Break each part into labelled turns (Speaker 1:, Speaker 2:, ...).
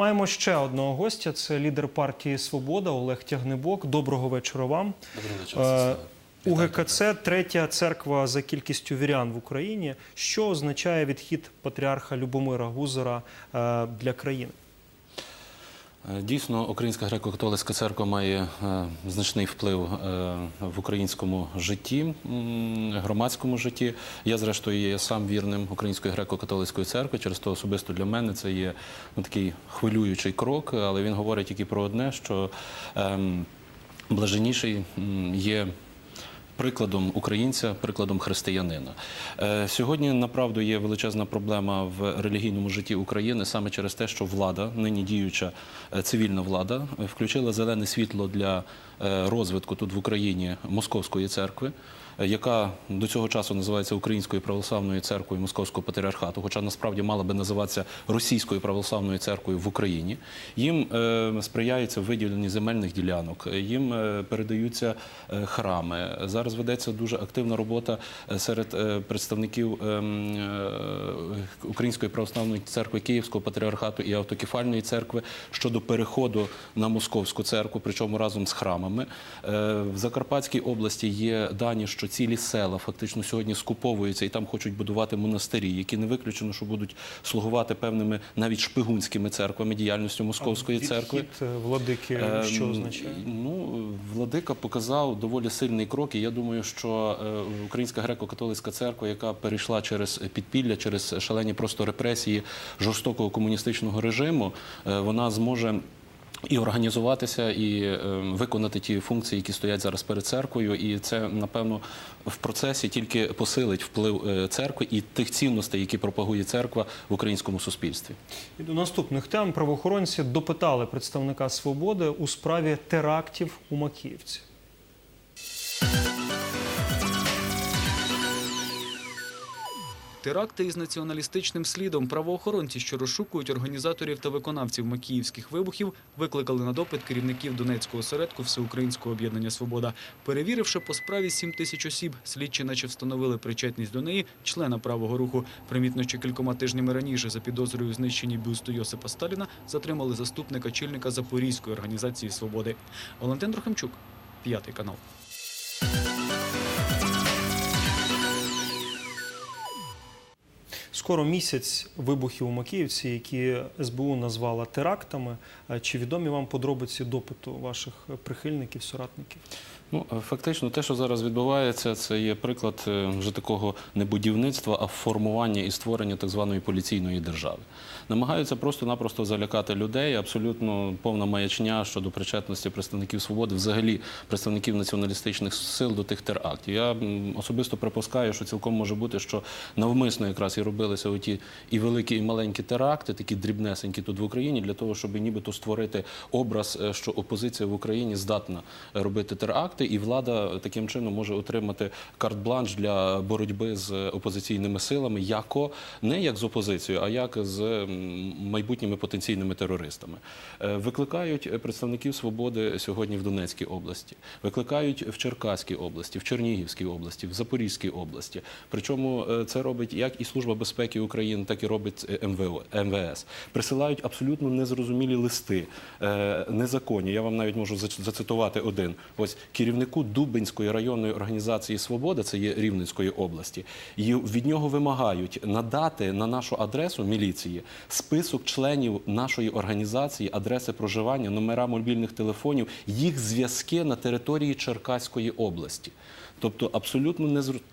Speaker 1: Маємо ще одного гостя. Це лідер партії Свобода Олег Тягнебок. Доброго вечора вам.
Speaker 2: Доброго
Speaker 1: Е,
Speaker 2: вечора.
Speaker 1: УГКЦ третя церква за кількістю вірян в Україні. Що означає відхід патріарха Любомира Гузера е, для країни?
Speaker 2: Е, Дійсно, Українська греко-католицька церква має е, значний вплив е, в українському житті, громадському житті. Я, зрештою, є сам вірним Української греко-католицької церкви. Через то особисто для мене це є ну, такий хвилюючий крок, але він говорить тільки про одне, що ем, блаженніший м, є. Прикладом українця, прикладом християнина. Е, Сьогодні направду є величезна проблема в релігійному житті України саме через те, що влада, нині діюча е, цивільна влада, е, включила зелене світло для розвитку тут в Україні московської церкви, яка до цього часу називається Українською православною церквою Московського патріархату, хоча насправді мала би називатися Російською православною церквою в Україні. Їм е, сприяється виділенні земельних ділянок, е, їм е, передаються е, храми. Зараз ведеться дуже активна робота е, серед е, представників ем, е, Української православної церкви Київського патріархату і автокефальної церкви щодо переходу на московську церкву, причому разом з храмами. Е, В Закарпатській області є дані, що цілі села фактично сьогодні скуповуються і там хочуть будувати монастирі, які не виключено, що будуть слугувати певними навіть шпигунськими церквами діяльністю московської церкви.
Speaker 1: Відхід е, владики
Speaker 2: Ем,
Speaker 1: що означає?
Speaker 2: Ну, владика показав доволі сильний крок. І я думаю, що е, Українська греко-католицька церква, яка перейшла через підпілля, через шалені просто репресії жорстокого комуністичного режиму, е, вона зможе. І організуватися, і е, виконати ті функції, які стоять зараз перед церквою, і це напевно в процесі тільки посилить вплив е, церкви і тих цінностей, які пропагує церква в українському суспільстві.
Speaker 1: І до наступних тем правоохоронці допитали представника свободи у справі терактів у Макіївці.
Speaker 3: Теракти із націоналістичним слідом правоохоронці, що розшукують організаторів та виконавців макіївських вибухів, викликали на допит керівників Донецького осередку Всеукраїнського об'єднання Свобода. Перевіривши по справі 7 тисяч осіб, слідчі наче встановили причетність до неї члена правого руху. Примітно, що кількома тижнями раніше за підозрою у знищенні бюсту Йосипа Сталіна затримали заступника чільника Запорізької організації Свободи. Валентин Трохимчук, п'ятий канал.
Speaker 1: Скоро місяць вибухів у Макіївці, які СБУ назвала терактами. Е, Чи відомі вам подробиці допиту ваших прихильників, соратників?
Speaker 2: Ну, е, фактично, те, що зараз відбувається, це є приклад е, вже такого не будівництва, а формування і створення так званої поліційної держави. Намагаються просто-напросто залякати людей. Абсолютно повна маячня щодо причетності представників свободи, взагалі представників націоналістичних сил до тих терактів. Я особисто припускаю, що цілком може бути, що навмисно якраз і робилися оті і великі, і маленькі теракти, такі дрібнесенькі тут в Україні, для того, щоб нібито створити образ, е, що опозиція в Україні здатна робити теракти, і влада таким чином може отримати карт-бланш для боротьби з опозиційними силами, яко не як з опозицією, а як з майбутніми потенційними терористами. Е, Викликають представників свободи сьогодні в Донецькій області, викликають в Черкаській області, в Чернігівській області, в Запорізькій області. Причому е, це робить як і Служба безпеки України, так і робить е, МВО, МВС. Присилають абсолютно незрозумілі листи, незаконні. Я вам навіть можу зацитувати один. Ось керівнику Дубинської районної організації Свобода, це є Рівненської області, і від нього вимагають надати на нашу адресу міліції список членів нашої організації, адреси проживання, номера мобільних телефонів, їх зв'язки на території Черкаської області. Тобто абсолютно незрозумілі.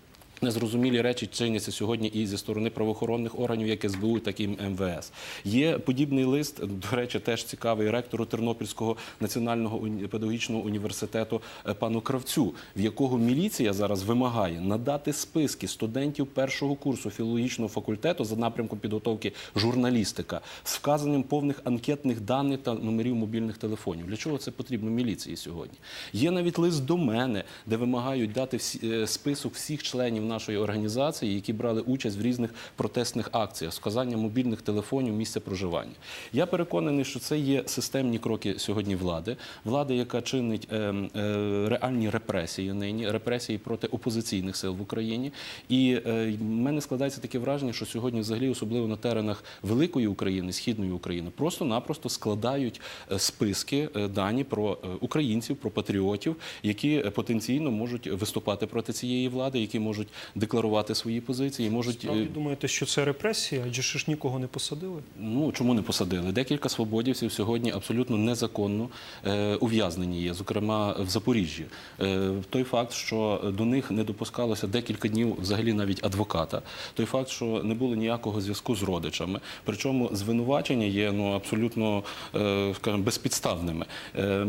Speaker 2: Незрозумілі речі чиняться сьогодні і зі сторони правоохоронних органів, як СБУ, так і МВС. Є подібний лист, до речі, теж цікавий ректору Тернопільського національного педагогічного університету е, пану Кравцю, в якого міліція зараз вимагає надати списки студентів першого курсу філологічного факультету за напрямком підготовки журналістика з вказанням повних анкетних даних та номерів мобільних телефонів. Для чого це потрібно міліції сьогодні? Є навіть лист до мене, де вимагають дати е, список всіх членів нашої організації, які брали участь в різних протестних акціях, сказання мобільних телефонів, місця проживання. Я переконаний, що це є системні кроки сьогодні влади, влади, яка чинить е, е, реальні репресії нині, репресії проти опозиційних сил в Україні. І е, в мене складається таке враження, що сьогодні, взагалі, особливо на теренах великої України, східної України, просто-напросто складають списки дані про українців, про патріотів, які потенційно можуть виступати проти цієї влади, які можуть декларувати свої позиції, можуть
Speaker 1: Справді
Speaker 2: е,
Speaker 1: думаєте, що це репресія, адже ж нікого не посадили?
Speaker 2: Ну чому не посадили? Декілька свободівців сьогодні абсолютно незаконно е, ув'язнені є, зокрема в Запоріжжі. Е, той факт, що до них не допускалося декілька днів взагалі навіть адвоката, той факт, що не було ніякого зв'язку з родичами. Причому звинувачення є ну абсолютно е, скажімо, безпідставними. Е, е,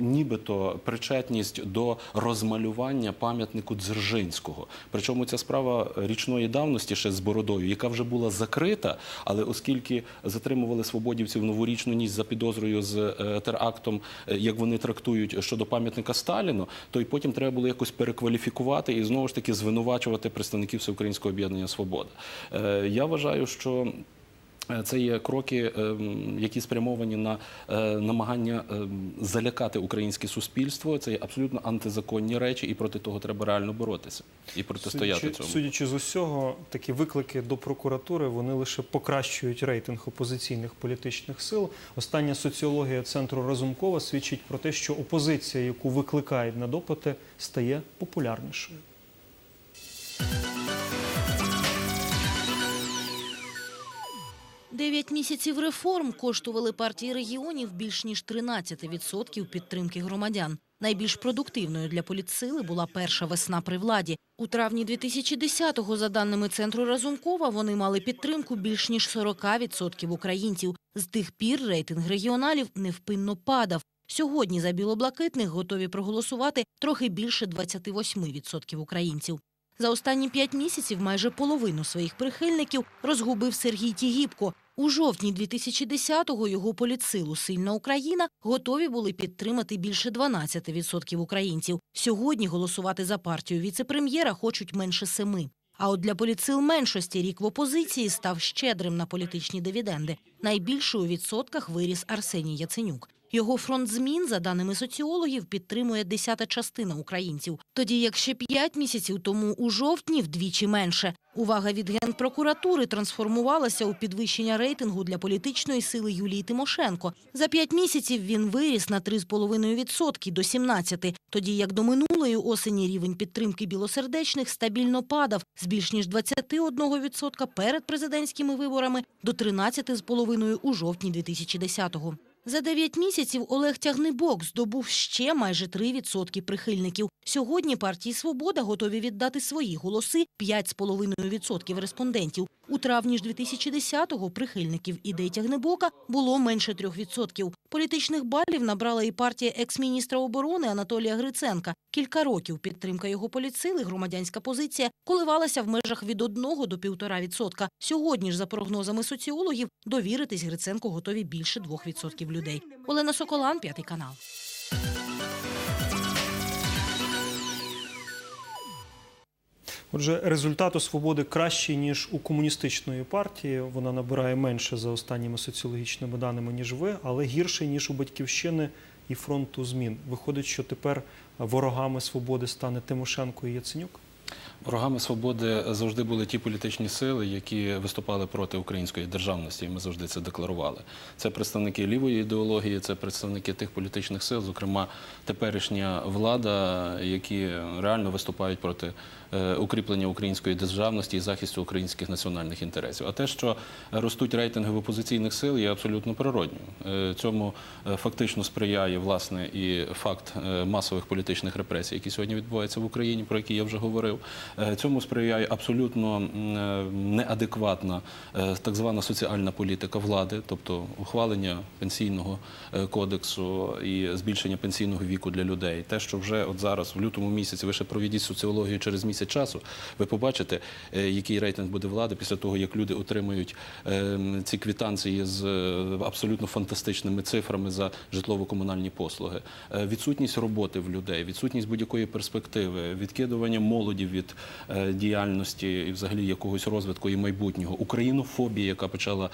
Speaker 2: нібито причетність до розмалювання пам'ятнику Дзержинського. Причому ця справа річної давності ще з бородою, яка вже була закрита, але оскільки затримували свободівців новорічну ніч за підозрою з е, терактом, е, як вони трактують щодо пам'ятника Сталіну, то й потім треба було якось перекваліфікувати і знову ж таки звинувачувати представників Всеукраїнського об'єднання Свобода. Е, Я вважаю, що. Е, Це є кроки, ем, які спрямовані на е, намагання залякати українське суспільство. Це є абсолютно антизаконні речі, і проти того треба реально боротися і протистояти
Speaker 1: Судячи,
Speaker 2: цьому.
Speaker 1: судячи з усього, такі виклики до прокуратури вони лише покращують рейтинг опозиційних політичних сил. Остання соціологія центру Разумкова свідчить про те, що опозиція, яку викликають на допити, стає популярнішою.
Speaker 4: Дев'ять місяців реформ коштували партії регіонів більш ніж 13% підтримки громадян. Найбільш продуктивною для політсили була перша весна при владі. У травні 2010-го, за даними центру Разумкова, вони мали підтримку більш ніж 40% українців. З тих пір рейтинг регіоналів невпинно падав. Сьогодні за білоблакитних готові проголосувати трохи більше 28% українців. За останні п'ять місяців майже половину своїх прихильників розгубив Сергій Тігіпко. У жовтні 2010-го його політсилу «Сильна Україна» готові були підтримати більше 12% українців. Сьогодні голосувати за партію віцепрем'єра хочуть менше семи. А от для політсил меншості рік в опозиції став щедрим на політичні дивіденди. Найбільше у відсотках виріс Арсеній Яценюк. Його фронт змін, за даними соціологів, підтримує десята частина українців. Тоді як ще п'ять місяців тому у жовтні вдвічі менше. Увага від генпрокуратури трансформувалася у підвищення рейтингу для політичної сили Юлії Тимошенко. За п'ять місяців він виріс на 3,5% до 17%, тоді як до минулої осені рівень підтримки білосердечних стабільно падав з більш ніж 21% перед президентськими виборами до 13,5% у жовтні 2010-го. За 9 місяців Олег Тягнебок здобув ще майже 3% прихильників. Сьогодні партії «Свобода» готові віддати свої голоси 5,5% респондентів. У травні ж 2010-го прихильників ідей Тягнебока було менше 3%. Політичних балів набрала і партія екс-міністра оборони Анатолія Гриценка. Кілька років підтримка його політсили, громадянська позиція, коливалася в межах від 1 до 1,5%. Сьогодні ж, за прогнозами соціологів, довіритись Гриценку готові більше 2% людей. Олена Соколан, п'ятий канал.
Speaker 1: Отже, результат у свободи кращий ніж у комуністичної партії. Вона набирає менше за останніми соціологічними даними ніж ви, але гірший ніж у батьківщини і фронту змін. Виходить, що тепер ворогами свободи стане Тимошенко і Яценюк.
Speaker 2: Ворогами свободи завжди були ті політичні сили, які виступали проти української державності. і Ми завжди це декларували. Це представники лівої ідеології, це представники тих політичних сил, зокрема теперішня влада, які реально виступають проти е, укріплення української державності і захисту українських національних інтересів. А те, що ростуть рейтинги в опозиційних сил, є абсолютно природньо. Е, Цьому е, фактично сприяє власне і факт масових політичних репресій, які сьогодні відбуваються в Україні, про які я вже говорив. Е, Цьому сприяє абсолютно е, неадекватна е, так звана соціальна політика влади, тобто ухвалення пенсійного кодексу і збільшення пенсійного віку для людей. Те, що вже от зараз, в лютому місяці, ви ще проведіть соціологію через місяць часу, ви побачите, який рейтинг буде влади після того, як люди отримають е, ці квітанції з абсолютно фантастичними цифрами за житлово-комунальні послуги. Відсутність роботи в людей, відсутність будь-якої перспективи, відкидування молоді від діяльності і взагалі якогось розвитку і майбутнього. Українофобія, яка почала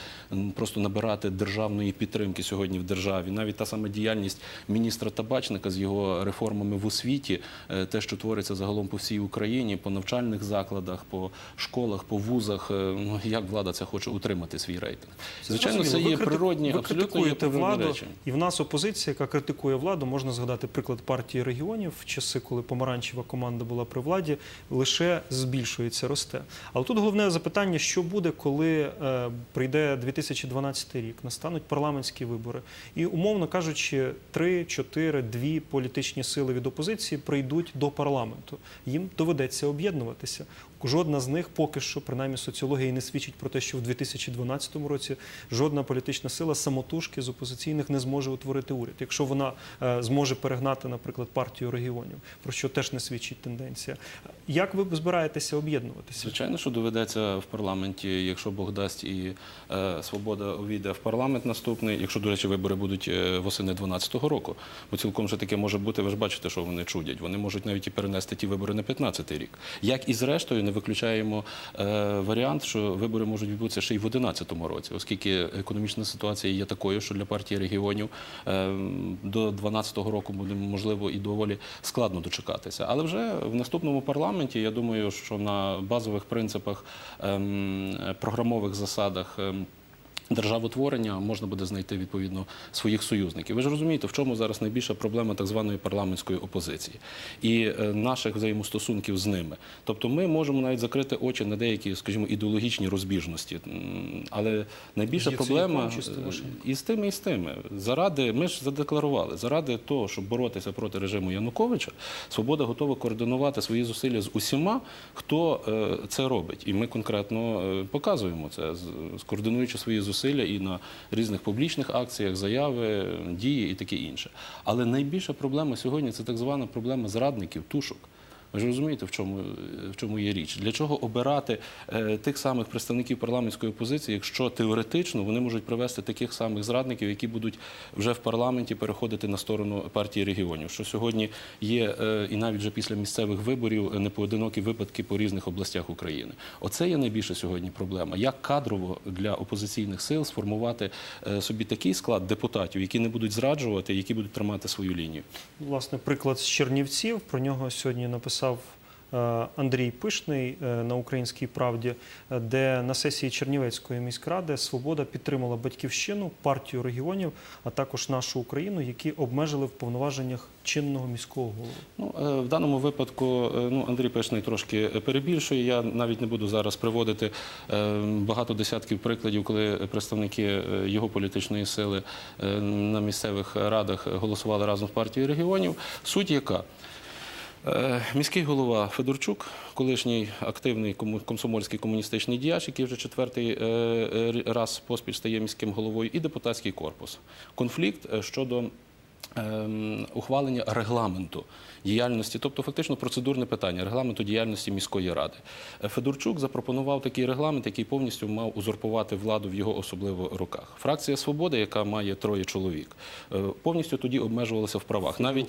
Speaker 2: просто набирати державної підтримки сьогодні в державі. Навіть та сама діяльність міністра Табачника з його реформами в освіті, е, те, що твориться загалом по всій Україні, по навчальних закладах, по школах, по вузах. е, Ну як влада це хоче утримати свій рейтинг? Звичайно, це є природні,
Speaker 1: ви
Speaker 2: абсолютно є
Speaker 1: владу,
Speaker 2: речі.
Speaker 1: і в нас опозиція, яка критикує владу, можна згадати приклад партії регіонів в часи, коли помаранчева команда була при владі, лише збільшується, росте. Але тут головне запитання: що буде, коли е, прийде 2012 рік, настануть парламентські вибори, і умовно кажучи, три, чотири, дві політичні сили від опозиції прийдуть до парламенту. Їм доведеться об'єднуватися. Жодна з них поки що, принаймні соціологія, не свідчить про те, що в 2012 році жодна політична сила самотужки з опозиційних не зможе утворити уряд, якщо вона е, зможе перегнати, наприклад, партію регіонів, про що теж не свідчить тенденція. Як ви збираєтеся об'єднуватися?
Speaker 2: Звичайно, що доведеться в парламенті, якщо Бог дасть і е, свобода увійде в парламент наступний, якщо, до речі, вибори будуть е, восени 2012 року. Бо цілком же таке може бути, ви ж бачите, що вони чудять. Вони можуть навіть і перенести ті вибори на 15 рік. Як і зрештою, не виключаємо е, варіант, що вибори можуть відбутися ще й в 2011 році, оскільки економічна ситуація є такою, що для партії регіонів е, до 2012 року буде можливо і доволі складно дочекатися. Але вже в наступному парламенті я думаю, що на базових принципах ем, програмових засадах. Державотворення можна буде знайти відповідно своїх союзників. Ви ж розумієте, в чому зараз найбільша проблема так званої парламентської опозиції і е, наших взаємостосунків з ними. Тобто, ми можемо навіть закрити очі на деякі, скажімо, ідеологічні розбіжності. Але найбільша проблема
Speaker 1: Тимошенко?
Speaker 2: і з тими, і з тими. Заради ми ж задекларували, заради того, щоб боротися проти режиму Януковича, свобода готова координувати свої зусилля з усіма, хто е, це робить. І ми конкретно е, показуємо це, скоординуючи свої зусилля і на різних публічних акціях, заяви, дії і таке інше. Але найбільша проблема сьогодні це так звана проблема зрадників, тушок. Ви ж розумієте, в чому, в чому є річ? Для чого обирати е, тих самих представників парламентської опозиції, якщо теоретично вони можуть привести таких самих зрадників, які будуть вже в парламенті переходити на сторону партії регіонів? Що сьогодні є е, і навіть вже після місцевих виборів непоодинокі випадки по різних областях України. Оце є найбільша сьогодні проблема. Як кадрово для опозиційних сил сформувати е, собі такий склад депутатів, які не будуть зраджувати, які будуть тримати свою лінію?
Speaker 1: Власне, приклад з Чернівців. Про нього сьогодні написав е, Андрій Пишний е, на Українській правді, е, де на сесії Чернівецької міськради Свобода підтримала батьківщину, партію регіонів, а також нашу Україну, які обмежили в повноваженнях чинного міського голови.
Speaker 2: Ну, в даному випадку ну, Андрій Пешний трошки перебільшує. Я навіть не буду зараз приводити багато десятків прикладів, коли представники його політичної сили на місцевих радах голосували разом з партією регіонів. Суть яка? Е, Міський голова Федорчук, колишній активний комсомольський комуністичний діяч, який вже четвертий е, е, раз поспіль стає міським головою, і депутатський корпус. Конфлікт щодо ухвалення регламенту діяльності, тобто фактично процедурне питання регламенту діяльності міської ради. Е, Федорчук запропонував такий регламент, який повністю мав узурпувати владу в його особливо руках. Фракція Свобода, яка має троє чоловік, е, повністю тоді обмежувалася в правах. Навіть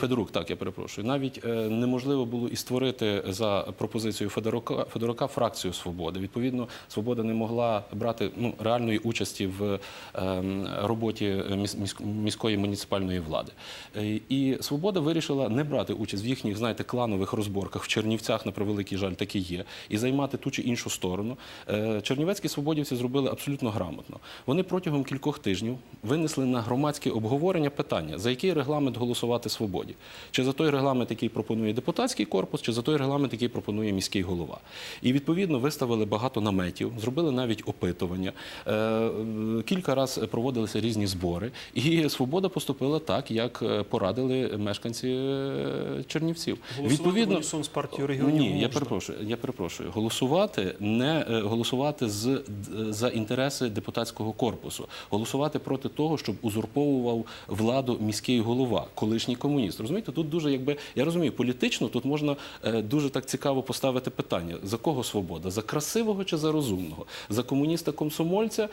Speaker 2: Федорук, так я перепрошую. Навіть е, неможливо було і створити за пропозицією Федорука, Федорука фракцію свободи. Відповідно, свобода не могла брати ну, реальної участі в ем, роботі міс- міс- міської муніципальної влади. Е, І свобода вирішила не брати участь в їхніх, знаєте, кланових розборках в Чернівцях, на превеликий жаль, такі є, і займати ту чи іншу сторону. Е, Чернівецькі свободівці зробили абсолютно грамотно. Вони протягом кількох тижнів винесли на громадське обговорення питання, за який регламент голосувати свободі. Чи за той регламент, який пропонує депутатський корпус, чи за той регламент, який пропонує міський голова. І відповідно виставили багато наметів, зробили навіть опитування. Е, Кілька разів проводилися різні збори, і свобода поступила так, як е, порадили мешканці е, Чернівців.
Speaker 1: Голосувати в унісон з партією регіонів
Speaker 2: Ні, я перепрошую. Я перепрошую. Голосувати не е, голосувати з за інтереси депутатського корпусу, голосувати проти того, щоб узурповував владу міський голова, колишній комуніст. Розумієте, тут дуже якби я розумію, політично тут можна дуже так цікаво поставити питання: за кого свобода? За красивого чи за розумного? За комуніста комсомольця,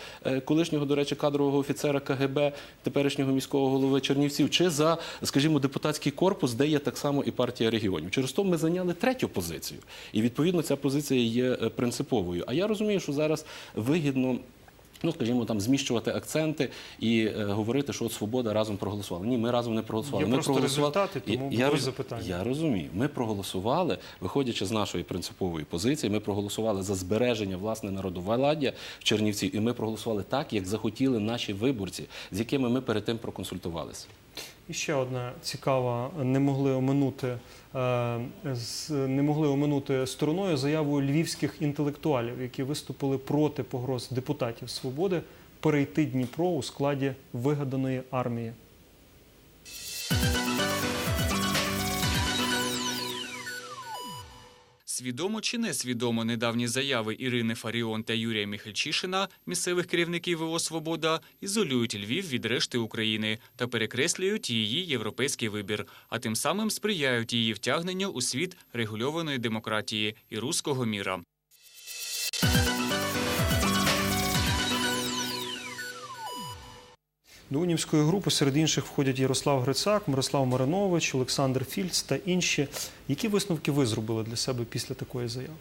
Speaker 2: колишнього, до речі, кадрового офіцера КГБ, теперішнього міського голови Чернівців. Чернівців, чи за, скажімо, депутатський корпус, де є так само і партія регіонів. Через то ми зайняли третю позицію. І відповідно ця позиція є е, принциповою. А я розумію, що зараз вигідно. Ну, скажімо, там зміщувати акценти і е, говорити, що от свобода разом проголосувала. Ні, ми разом не проголосували.
Speaker 1: Є
Speaker 2: ми
Speaker 1: просто
Speaker 2: проголосували.
Speaker 1: результати, тому
Speaker 2: я,
Speaker 1: було запитання.
Speaker 2: Я розумію. Ми проголосували, виходячи з нашої принципової позиції, ми проголосували за збереження власне народовладдя в Чернівці, і ми проголосували так, як захотіли наші виборці, з якими ми перед тим проконсультувалися.
Speaker 1: І ще одна цікава, не могли оминути, е, з- не могли оминути стороною заяву львівських інтелектуалів, які виступили проти погроз депутатів свободи перейти Дніпро у складі вигаданої армії.
Speaker 3: Свідомо чи несвідомо недавні заяви Ірини Фаріон та Юрія Міхальчишина, місцевих керівників ВО «Свобода», ізолюють Львів від решти України та перекреслюють її європейський вибір, а тим самим сприяють її втягненню у світ регульованої демократії і руського міра.
Speaker 1: До унівської групи серед інших входять Ярослав Грицак, Мирослав Маринович, Олександр Фільц та інші. Які висновки ви зробили для себе після такої заяви?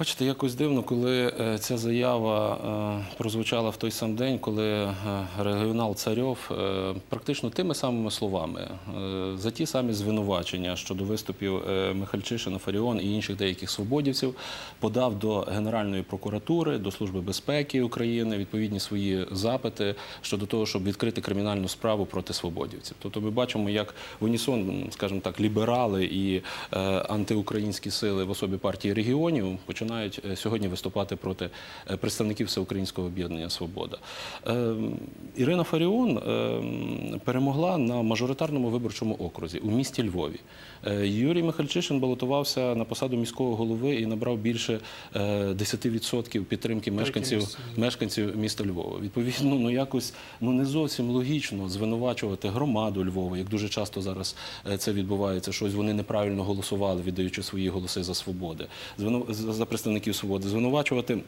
Speaker 2: Бачите, якось дивно, коли е, ця заява е, прозвучала в той сам день, коли е, регіонал Царьов практично тими самими словами за ті самі звинувачення щодо виступів Михальчишина, Фаріон і інших деяких свободівців подав до Генеральної прокуратури, до Служби безпеки України відповідні свої запити щодо того, щоб відкрити кримінальну справу проти свободівців. Тобто ми бачимо, як в унісон, скажімо так, ліберали і антиукраїнські сили в особі партії регіонів починають е, сьогодні виступати проти е, представників Всеукраїнського об'єднання Свобода. Е, Ірина Фаріон е, перемогла на мажоритарному виборчому окрузі у місті Львові. Е, Юрій Михальчишин балотувався на посаду міського голови і набрав більше е, 10% підтримки мешканців мешканців міста Львова. Відповідно, ну якось ну не зовсім логічно звинувачувати громаду Львова, як дуже часто зараз це відбувається. Щось вони неправильно голосували, віддаючи свої голоси за свободи, за представників свободи, звинувачувати.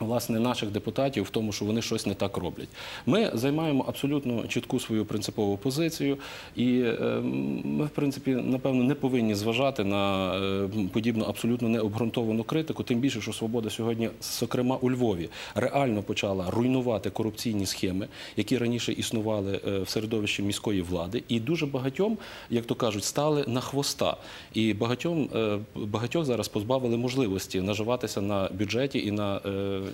Speaker 2: Власне, наших депутатів в тому, що вони щось не так роблять. Ми займаємо абсолютно чітку свою принципову позицію, і е, ми, в принципі, напевно, не повинні зважати на е, подібну абсолютно необґрунтовану критику. Тим більше, що свобода сьогодні, зокрема у Львові, реально почала руйнувати корупційні схеми, які раніше існували е, в середовищі міської влади, і дуже багатьом, як то кажуть, стали на хвоста. І багатьом багатьох зараз позбавили можливості наживатися на бюджеті і на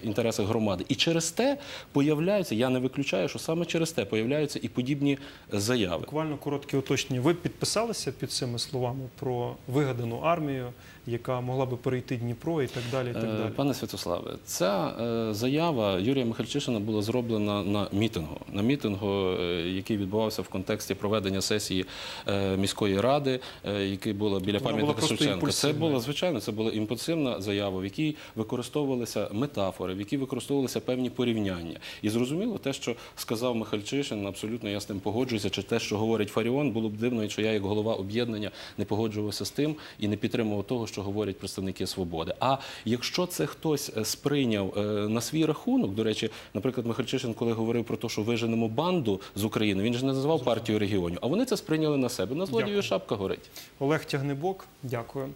Speaker 2: інтересах громади. І через те появляються, я не виключаю, що саме через те появляються і подібні заяви.
Speaker 1: Буквально коротке уточнення. Ви підписалися під цими словами про вигадану армію, яка могла би перейти Дніпро і так далі. І так
Speaker 2: Е,
Speaker 1: далі.
Speaker 2: Пане Святославе, ця е, заява Юрія Михальчишина була зроблена на мітингу, на мітингу, е, який відбувався в контексті проведення сесії міської ради, який була біля пам'ятника Шевченка. Це була звичайно, це була імпульсивна заява, в якій використовувалися метафори, в якій використовувалися певні порівняння. І зрозуміло, те, що сказав Михальчишин, абсолютно я з тим погоджуюся. Чи те, що говорить Фаріон, було б дивно, що я, як голова об'єднання, не погоджувався з тим і не підтримував того, що говорять представники свободи. А якщо це хтось е, сприйняв е, на свій рахунок, до речі, наприклад, Михальчишин, коли говорив про те, що виженемо банду з України, він же не називав партію регіонів, а вони це сприйняли на себе. На злодію шапка горить.
Speaker 1: Олег Тягнебок, дякую.